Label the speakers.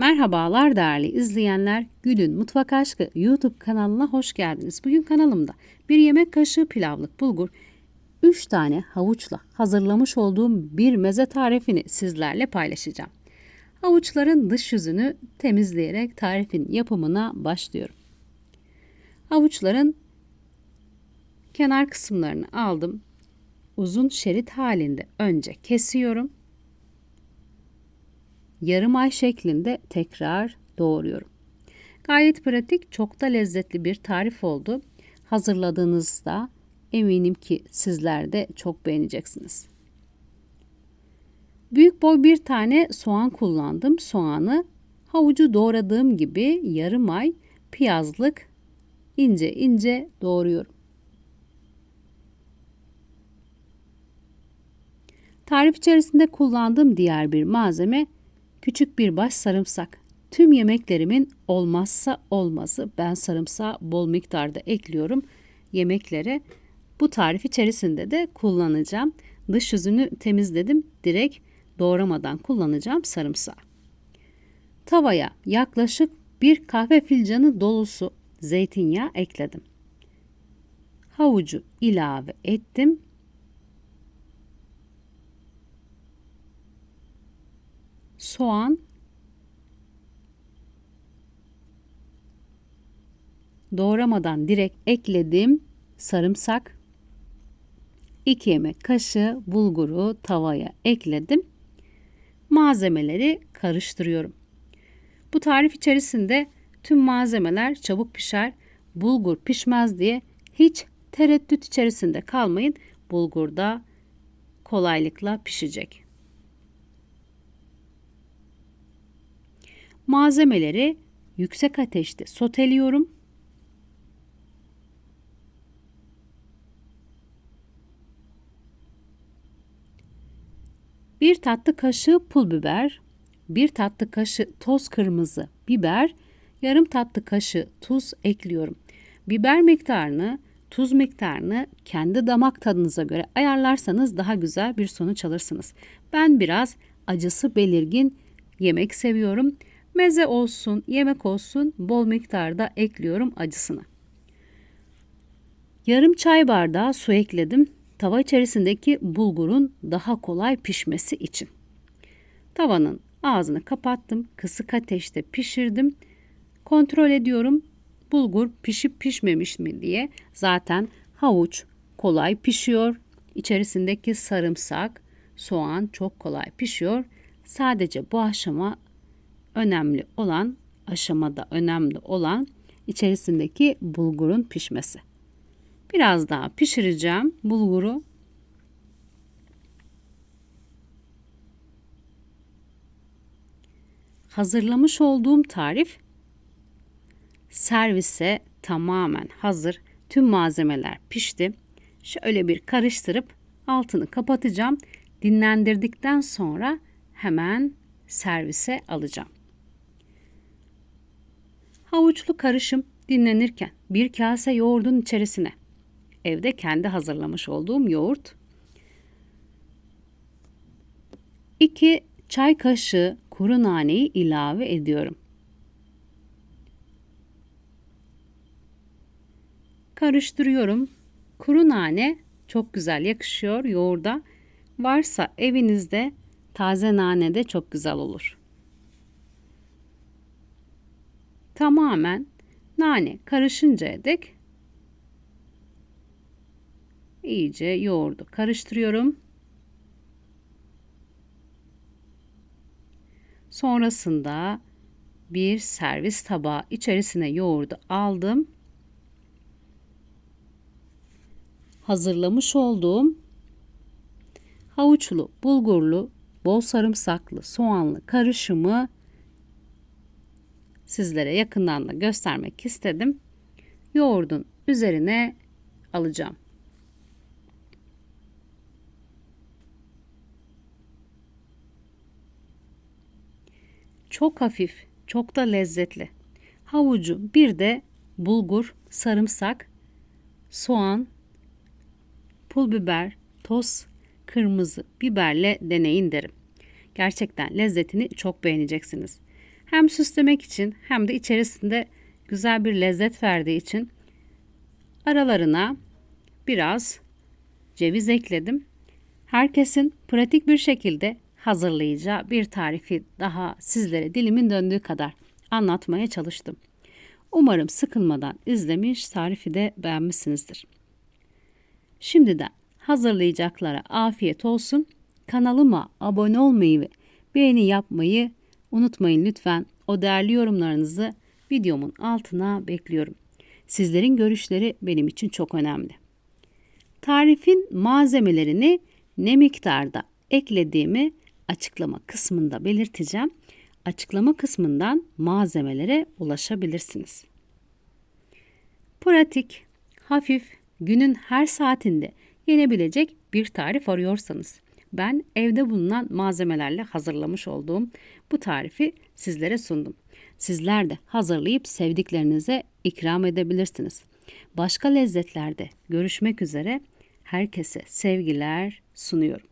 Speaker 1: Merhabalar değerli izleyenler. Gül'ün Mutfak Aşkı YouTube kanalına hoş geldiniz. Bugün kanalımda bir yemek kaşığı pilavlık bulgur, 3 tane havuçla hazırlamış olduğum bir meze tarifini sizlerle paylaşacağım. Havuçların dış yüzünü temizleyerek tarifin yapımına başlıyorum. Havuçların kenar kısımlarını aldım. Uzun şerit halinde önce kesiyorum yarım ay şeklinde tekrar doğruyorum. Gayet pratik, çok da lezzetli bir tarif oldu. Hazırladığınızda eminim ki sizler de çok beğeneceksiniz. Büyük boy bir tane soğan kullandım. Soğanı havucu doğradığım gibi yarım ay piyazlık ince ince doğruyorum. Tarif içerisinde kullandığım diğer bir malzeme Küçük bir baş sarımsak. Tüm yemeklerimin olmazsa olmazı. Ben sarımsağı bol miktarda ekliyorum yemeklere. Bu tarif içerisinde de kullanacağım. Dış yüzünü temizledim. Direkt doğramadan kullanacağım sarımsağı. Tavaya yaklaşık bir kahve fincanı dolusu zeytinyağı ekledim. Havucu ilave ettim soğan, doğramadan direkt ekledim. Sarımsak, 2 yemek kaşığı bulguru tavaya ekledim. Malzemeleri karıştırıyorum. Bu tarif içerisinde tüm malzemeler çabuk pişer, bulgur pişmez diye hiç tereddüt içerisinde kalmayın. Bulgur da kolaylıkla pişecek. Malzemeleri yüksek ateşte soteliyorum. Bir tatlı kaşığı pul biber, bir tatlı kaşığı toz kırmızı biber, yarım tatlı kaşığı tuz ekliyorum. Biber miktarını, tuz miktarını kendi damak tadınıza göre ayarlarsanız daha güzel bir sonuç alırsınız. Ben biraz acısı belirgin yemek seviyorum. Meze olsun, yemek olsun bol miktarda ekliyorum acısını. Yarım çay bardağı su ekledim. Tava içerisindeki bulgurun daha kolay pişmesi için. Tavanın ağzını kapattım. Kısık ateşte pişirdim. Kontrol ediyorum. Bulgur pişip pişmemiş mi diye. Zaten havuç kolay pişiyor. İçerisindeki sarımsak, soğan çok kolay pişiyor. Sadece bu aşama önemli olan aşamada önemli olan içerisindeki bulgurun pişmesi. Biraz daha pişireceğim bulguru. Hazırlamış olduğum tarif servise tamamen hazır. Tüm malzemeler pişti. Şöyle bir karıştırıp altını kapatacağım. Dinlendirdikten sonra hemen servise alacağım. Havuçlu karışım dinlenirken bir kase yoğurdun içerisine evde kendi hazırlamış olduğum yoğurt 2 çay kaşığı kuru naneyi ilave ediyorum. Karıştırıyorum. Kuru nane çok güzel yakışıyor yoğurda. Varsa evinizde taze nane de çok güzel olur. Tamamen nane karışıncaya dek iyice yoğurdu karıştırıyorum. Sonrasında bir servis tabağı içerisine yoğurdu aldım. Hazırlamış olduğum havuçlu, bulgurlu, bol sarımsaklı, soğanlı karışımı sizlere yakından da göstermek istedim. Yoğurdun üzerine alacağım. Çok hafif, çok da lezzetli. Havucu, bir de bulgur, sarımsak, soğan, pul biber, toz kırmızı biberle deneyin derim. Gerçekten lezzetini çok beğeneceksiniz. Hem süslemek için hem de içerisinde güzel bir lezzet verdiği için aralarına biraz ceviz ekledim. Herkesin pratik bir şekilde hazırlayacağı bir tarifi daha sizlere dilimin döndüğü kadar anlatmaya çalıştım. Umarım sıkılmadan izlemiş, tarifi de beğenmişsinizdir. Şimdiden hazırlayacaklara afiyet olsun. Kanalıma abone olmayı ve beğeni yapmayı unutmayın lütfen. O değerli yorumlarınızı videomun altına bekliyorum. Sizlerin görüşleri benim için çok önemli. Tarifin malzemelerini ne miktarda eklediğimi açıklama kısmında belirteceğim. Açıklama kısmından malzemelere ulaşabilirsiniz. Pratik, hafif, günün her saatinde yenebilecek bir tarif arıyorsanız ben evde bulunan malzemelerle hazırlamış olduğum bu tarifi sizlere sundum. Sizler de hazırlayıp sevdiklerinize ikram edebilirsiniz. Başka lezzetlerde görüşmek üzere herkese sevgiler sunuyorum.